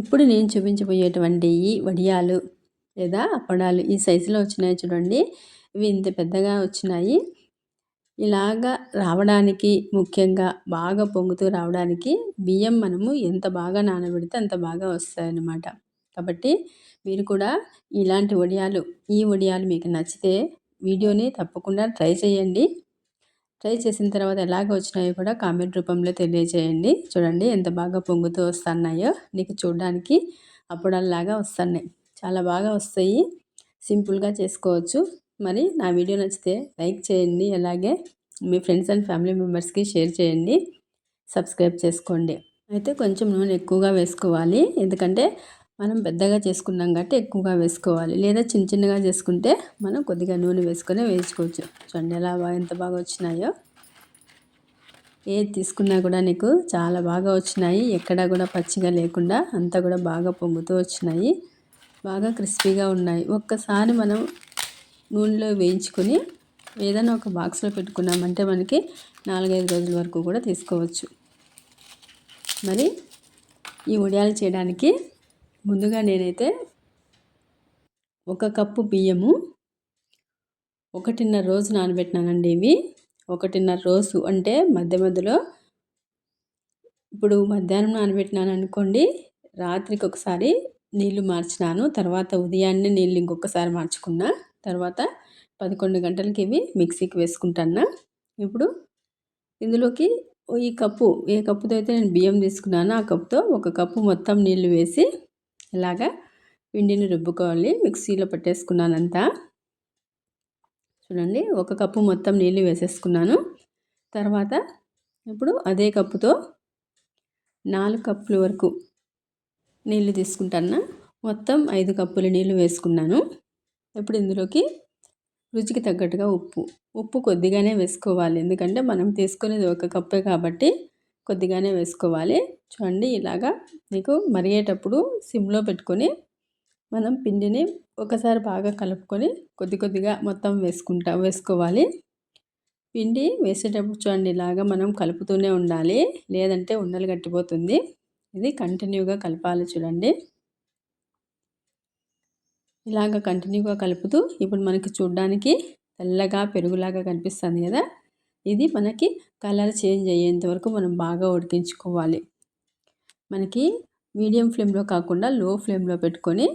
ఇప్పుడు నేను చూపించబోయేటువంటి ఈ వడియాలు లేదా అప్పడాలు ఈ సైజులో వచ్చినాయి చూడండి. ఇవి ఇంత పెద్దగా వచ్చినాయి. ఇలాగా రావడానికి ముఖ్యంగా బాగా పొంగుతూ రావడానికి బియ్యం మనము ఎంత బాగా నానబెడితే అంత బాగా వస్తాయన్నమాట. కాబట్టి మీరు కూడా ఇలాంటి వడియాలు ఈ వడియాలు మీకు నచ్చితే వీడియోని తప్పకుండా ట్రై చేయండి. ట్రై చేసిన తర్వాత ఎలాగ వచ్చినాయో కూడా కామెంట్ రూపంలో తెలియజేయండి. చూడండి ఎంత బాగా పొంగుతూ వస్తున్నాయో నీకు చూడడానికి అప్పుడల్లాగా వస్తున్నాయి. చాలా బాగా వస్తాయి. సింపుల్గా చేసుకోవచ్చు. మరి నా వీడియో నచ్చితే లైక్ చేయండి. అలాగే మీ ఫ్రెండ్స్ అండ్ ఫ్యామిలీ మెంబర్స్కి షేర్ చేయండి. సబ్స్క్రైబ్ చేసుకోండి. అయితే కొంచెం నూనె ఎక్కువగా వేసుకోవాలి. ఎందుకంటే మనం పెద్దగా చేసుకున్నాం కాబట్టి ఎక్కువగా వేసుకోవాలి. లేదా చిన్న చిన్నగా చేసుకుంటే మనం కొద్దిగా నూనె వేసుకొని వేయించుకోవచ్చు. చూడండి ఎలా బాగా ఎంత బాగా వచ్చినాయో. ఏది తీసుకున్నా కూడా నీకు చాలా బాగా వచ్చినాయి. ఎక్కడా కూడా పచ్చిగా లేకుండా అంతా కూడా బాగా పొంగుతూ వచ్చినాయి. బాగా క్రిస్పీగా ఉన్నాయి. ఒక్కసారి మనం నూనెలో వేయించుకొని ఏదైనా ఒక బాక్స్లో పెట్టుకున్నామంటే మనకి నాలుగైదు రోజుల వరకు కూడా తీసుకోవచ్చు. మరి ఈ ఉడియాలు చేయడానికి ముందుగా నేనైతే ఒక కప్పు బియ్యము ఒకటిన్నర రోజు నానబెట్టినానండి ఇవి. ఒకటిన్నర రోజు అంటే మధ్య మధ్యలో ఇప్పుడు మధ్యాహ్నం నానబెట్టినాను అనుకోండి రాత్రికి ఒకసారి నీళ్ళు మార్చినాను తర్వాత ఉదయాన్నే నీళ్ళు ఇంకొకసారి మార్చుకున్నా తర్వాత పదకొండు గంటలకి ఇవి మిక్సీకి వేసుకుంటాను ఇప్పుడు ఇందులోకి ఈ కప్పు ఏ కప్పుతో అయితే నేను బియ్యం తీసుకున్నానో ఆ కప్పుతో ఒక కప్పు మొత్తం నీళ్ళు వేసి ఇలాగా పిండిని రుబ్బుకోవాలి. మిక్సీలో పట్టేసుకున్నానంతా. చూడండి ఒక కప్పు మొత్తం నీళ్ళు వేసేసుకున్నాను. తర్వాత ఇప్పుడు అదే కప్పుతో నాలుగు కప్పుల వరకు నీళ్ళు తీసుకుంటాను మొత్తం ఐదు కప్పుల నీళ్ళు వేసుకున్నాను. ఇప్పుడు ఇందులోకి రుచికి తగ్గట్టుగా ఉప్పు. ఉప్పు కొద్దిగానే వేసుకోవాలి. ఎందుకంటే మనం తీసుకునేది ఒక కప్పే కాబట్టి కొద్దిగానే వేసుకోవాలి. చూడండి ఇలాగా మీకు మరిగేటప్పుడు సిమ్లో పెట్టుకొని మనం పిండిని ఒకసారి బాగా కలుపుకొని కొద్ది కొద్దిగా మొత్తం వేసుకుంటా వేసుకోవాలి. పిండి వేసేటప్పుడు చూడండి ఇలాగా మనం కలుపుతూనే ఉండాలి. లేదంటే ఉండలు కట్టిపోతుంది ఇది కంటిన్యూగా కలపాలి చూడండి. ఇలాగ కంటిన్యూగా కలుపుతూ ఇప్పుడు మనకి చూడడానికి తెల్లగా పెరుగులాగా కనిపిస్తుంది కదా. ఇది మనకి కలర్ చేంజ్ అయ్యేంత వరకు మనం బాగా ఉడికించుకోవాలి. మనకి మీడియం ఫ్లేమ్లో కాకుండా లో ఫ్లేమ్లో పెట్టుకొని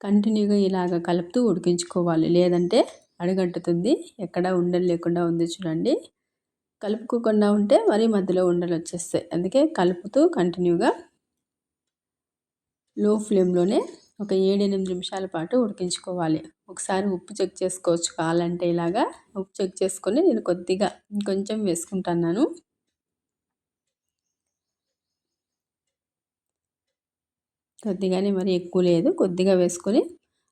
కంటిన్యూగా ఇలాగ కలుపుతూ ఉడికించుకోవాలి. లేదంటే అడగంటుతుంది. ఎక్కడ ఉండలు లేకుండా ఉంది చూడండి. కలుపుకోకుండా ఉంటే మరీ మధ్యలో ఉండలు వచ్చేస్తాయి. అందుకే కలుపుతూ కంటిన్యూగా లో ఫ్లేమ్లోనే ఒక ఏడెనిమిది నిమిషాల పాటు ఉడికించుకోవాలి. ఒకసారి ఉప్పు చెక్ చేసుకోవచ్చు కావాలంటే ఇలాగా. ఉప్పు చెక్ చేసుకొని నేను కొద్దిగా ఇంకొంచెం వేసుకుంటున్నాను. కొద్దిగానే మరి ఎక్కువ లేదు. కొద్దిగా వేసుకొని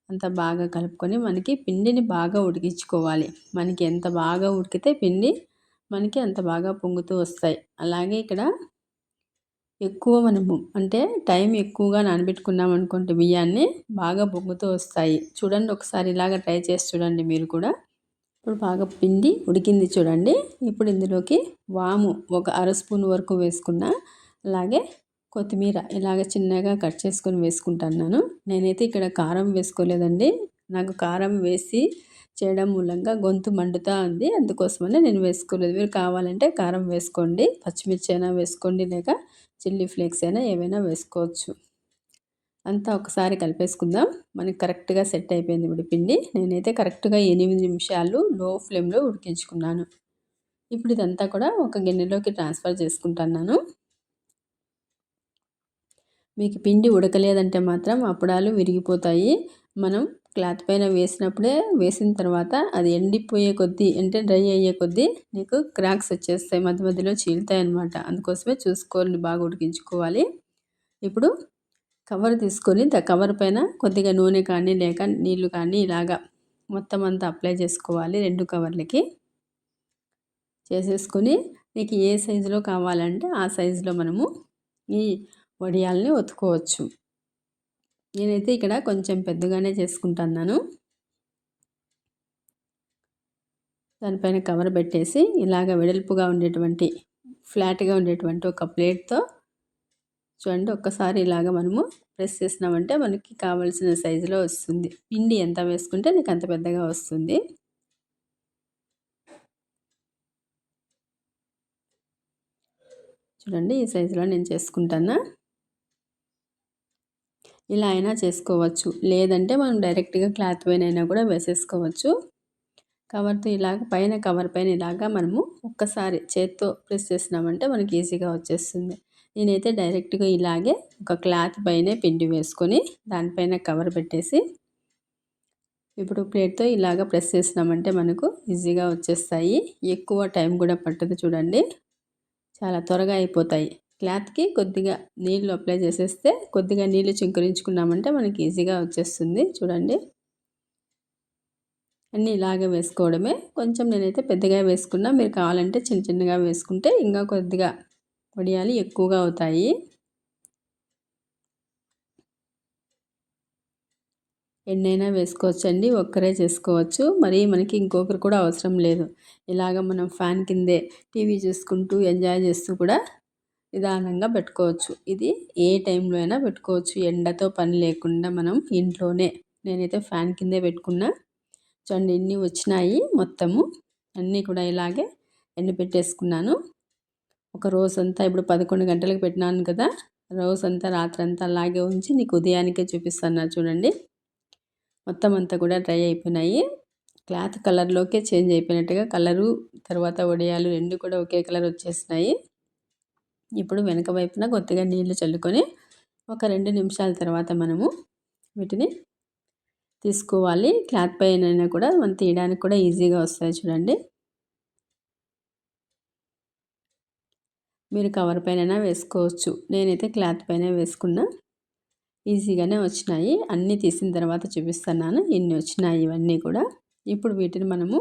అంత బాగా కలుపుకొని మనకి పిండిని బాగా ఉడికించుకోవాలి. మనకి ఎంత బాగా ఉడికితే పిండి మనకి అంత బాగా పొంగుతూ వస్తాయి. అలాగే ఇక్కడ ఎక్కువ మనము అంటే టైం ఎక్కువగా నానబెట్టుకున్నాం అనుకుంటే బియ్యాన్ని బాగా పొంగుతూ వస్తాయి. చూడండి ఒకసారి ఇలాగ ట్రై చేసి చూడండి మీరు కూడా. ఇప్పుడు బాగా పిండి ఉడికింది చూడండి. ఇప్పుడు ఇందులోకి వాము ఒక అర స్పూన్ వరకు వేసుకున్న అలాగే కొత్తిమీర ఇలాగ చిన్నగా కట్ చేసుకొని వేసుకుంటున్నాను. నేనైతే ఇక్కడ కారం వేసుకోలేదండి. నాకు కారం వేసి చేయడం మూలంగా గొంతు మండుతూ ఉంది. అందుకోసమనే నేను వేసుకోలేదు. మీరు కావాలంటే కారం వేసుకోండి పచ్చిమిర్చి అయినా వేసుకోండి లేక చిల్లీ ఫ్లేక్స్ అయినా ఏవైనా వేసుకోవచ్చు. అంతా ఒకసారి కలిపేసుకుందాం. మనకి కరెక్ట్గా సెట్ అయిపోయింది ఇప్పుడు పిండి. నేనైతే కరెక్ట్గా ఎనిమిది నిమిషాలు లో ఫ్లేమ్లో ఉడికించుకున్నాను. ఇప్పుడు ఇదంతా కూడా ఒక గిన్నెలోకి ట్రాన్స్ఫర్ చేసుకుంటున్నాను. మీకు పిండి ఉడకలేదంటే మాత్రం అప్పుడాలు విరిగిపోతాయి. మనం క్లాత్ పైన వేసినప్పుడే వేసిన తర్వాత అది ఎండిపోయే కొద్దీ అంటే డ్రై అయ్యే కొద్దీ నీకు క్రాక్స్ వచ్చేస్తాయి. మధ్య మధ్యలో చీలుతాయి అనమాట అందుకోసమే చూసుకోవాలి బాగా ఉడికించుకోవాలి. ఇప్పుడు కవర్ తీసుకొని కవర్ పైన కొద్దిగా నూనె కానీ లేక నీళ్ళు కానీ ఇలాగా మొత్తం అంతా అప్లై చేసుకోవాలి రెండు కవర్లకి. చేసేసుకొని నీకు ఏ సైజులో కావాలంటే ఆ సైజులో మనము ఈ వడియాల్ని ఒత్తుకోవచ్చు. నేనైతే ఇక్కడ కొంచెం పెద్దగానే చేసుకుంటున్నాను. దానిపైన కవర్ పెట్టేసి ఇలాగ వెడల్పుగా ఉండేటువంటి ఫ్లాట్గా ఉండేటువంటి ఒక ప్లేట్తో చూడండి ఒక్కసారి ఇలాగ మనము ప్రెస్ చేసినామంటే మనకి కావాల్సిన సైజులో వస్తుంది. పిండి ఎంత వేసుకుంటే నీకు అంత పెద్దగా వస్తుంది. చూడండి ఈ సైజులో నేను చేసుకుంటాను ఇలా అయినా చేసుకోవచ్చు. లేదంటే మనం డైరెక్ట్గా క్లాత్ పైన అయినా కూడా వేసేసుకోవచ్చు. కవర్తో ఇలాగ పైన కవర్ పైన ఇలాగా మనము ఒక్కసారి చేత్తో ప్రెస్ చేసినామంటే మనకి ఈజీగా వచ్చేస్తుంది. నేనైతే డైరెక్ట్గా ఇలాగే ఒక క్లాత్ పైనే పిండి వేసుకొని దానిపైన కవర్ పెట్టేసి ఇప్పుడు ప్లేట్తో ఇలాగ ప్రెస్ చేసినామంటే మనకు ఈజీగా వచ్చేస్తాయి. ఎక్కువ టైం కూడా పట్టదు చూడండి. చాలా త్వరగా అయిపోతాయి. క్లాత్కి కొద్దిగా నీళ్ళు అప్లై చేసేస్తే కొద్దిగా నీళ్ళు చింకరించుకున్నామంటే మనకి ఈజీగా వచ్చేస్తుంది. చూడండి. అన్నీ ఇలాగే వేసుకోవడమే. కొంచెం నేనైతే పెద్దగా వేసుకున్నా. మీరు కావాలంటే చిన్న చిన్నగా వేసుకుంటే ఇంకా కొద్దిగా వడియాలు ఎక్కువగా అవుతాయి. ఎన్నైనా వేసుకోవచ్చండి. ఒక్కరే చేసుకోవచ్చు. మరి మనకి ఇంకొకరు కూడా అవసరం లేదు. ఇలాగ మనం ఫ్యాన్ కిందే టీవీ చూసుకుంటూ ఎంజాయ్ చేస్తూ కూడా నిదానంగా పెట్టుకోవచ్చు. ఇది ఏ టైంలో అయినా పెట్టుకోవచ్చు. ఎండతో పని లేకుండా మనం ఇంట్లోనే. నేనైతే ఫ్యాన్ కిందే పెట్టుకున్నా. చూడండి ఎన్ని వచ్చినాయి మొత్తము. అన్నీ కూడా ఇలాగే ఎండ పెట్టేసుకున్నాను. ఒక రోజంతా ఇప్పుడు పదకొండు గంటలకు పెట్టినాను కదా. రోజంతా రాత్రంతా అలాగే ఉంచి నీకు ఉదయానికే చూపిస్తాను చూడండి. మొత్తం అంతా కూడా డ్రై అయిపోయినాయి. క్లాత్ కలర్లోకే చేంజ్ అయిపోయినట్టుగా కలరు తర్వాత వడియాలు రెండు కూడా ఒకే కలర్ వచ్చేసినాయి. ఇప్పుడు వెనక వైపున కొద్దిగా నీళ్ళు చల్లుకొని ఒక రెండు నిమిషాల తర్వాత మనము వీటిని తీసుకోవాలి. క్లాత్ పైన కూడా మనం తీయడానికి కూడా ఈజీగా వస్తాయి చూడండి. మీరు కవర్ పైన వేసుకోవచ్చు. నేనైతే క్లాత్ పైన వేసుకున్నా. ఈజీగానే వచ్చినాయి. అన్నీ తీసిన తర్వాత చూపిస్తున్నాను. ఇన్ని వచ్చినాయి ఇవన్నీ కూడా. ఇప్పుడు వీటిని మనము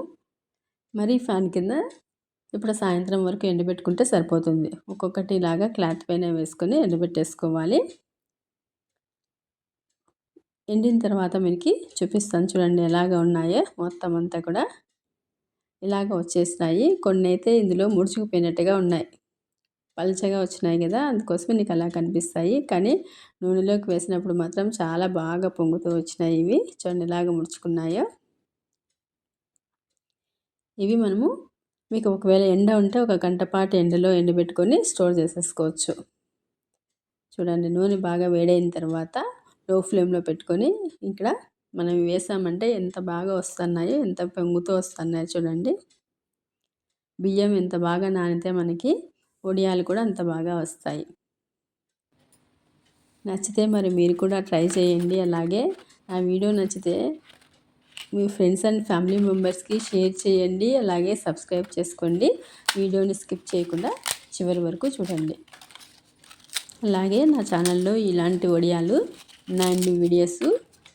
మరీ ఫ్యాన్ కింద ఇప్పుడు సాయంత్రం వరకు ఎండబెట్టుకుంటే సరిపోతుంది. ఒక్కొక్కటి ఇలాగా క్లాత్ పైన వేసుకొని ఎండబెట్టేసుకోవాలి. ఎండిన తర్వాత మనకి చూపిస్తాను చూడండి ఎలాగ ఉన్నాయో. మొత్తం అంతా కూడా ఇలాగ వచ్చేసినాయి. కొన్ని అయితే ఇందులో ముడుచుకుపోయినట్టుగా ఉన్నాయి. పలుచగా వచ్చినాయి కదా అందుకోసం నీకు అలా కనిపిస్తాయి. కానీ నూనెలోకి వేసినప్పుడు మాత్రం చాలా బాగా పొంగుతూ వచ్చినాయి ఇవి. చూడండి ఇలాగ ముడుచుకున్నాయో. ఇవి మనము మీకు ఒకవేళ ఎండ ఉంటే ఒక గంట పాటు ఎండలో ఎండబెట్టుకొని స్టోర్ చేసేసుకోవచ్చు. చూడండి నూనె బాగా వేడైన తర్వాత లో ఫ్లేమ్లో పెట్టుకొని ఇక్కడ మనం వేసామంటే ఎంత బాగా వస్తున్నాయో ఎంత పొంగుతూ వస్తున్నాయో చూడండి. బియ్యం ఎంత బాగా నానితే మనకి వడియాలు కూడా అంత బాగా వస్తాయి. నచ్చితే మరి మీరు కూడా ట్రై చేయండి. అలాగే ఆ వీడియో నచ్చితే మీ ఫ్రెండ్స్ అండ్ ఫ్యామిలీ మెంబర్స్కి షేర్ చేయండి అలాగే సబ్స్క్రైబ్ చేసుకోండి. వీడియోని స్కిప్ చేయకుండా చివరి వరకు చూడండి. అలాగే నా ఛానల్లో ఇలాంటి ఒడియాలు ఉన్నాయండి వీడియోస్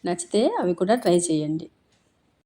నచ్చితే అవి కూడా ట్రై చేయండి.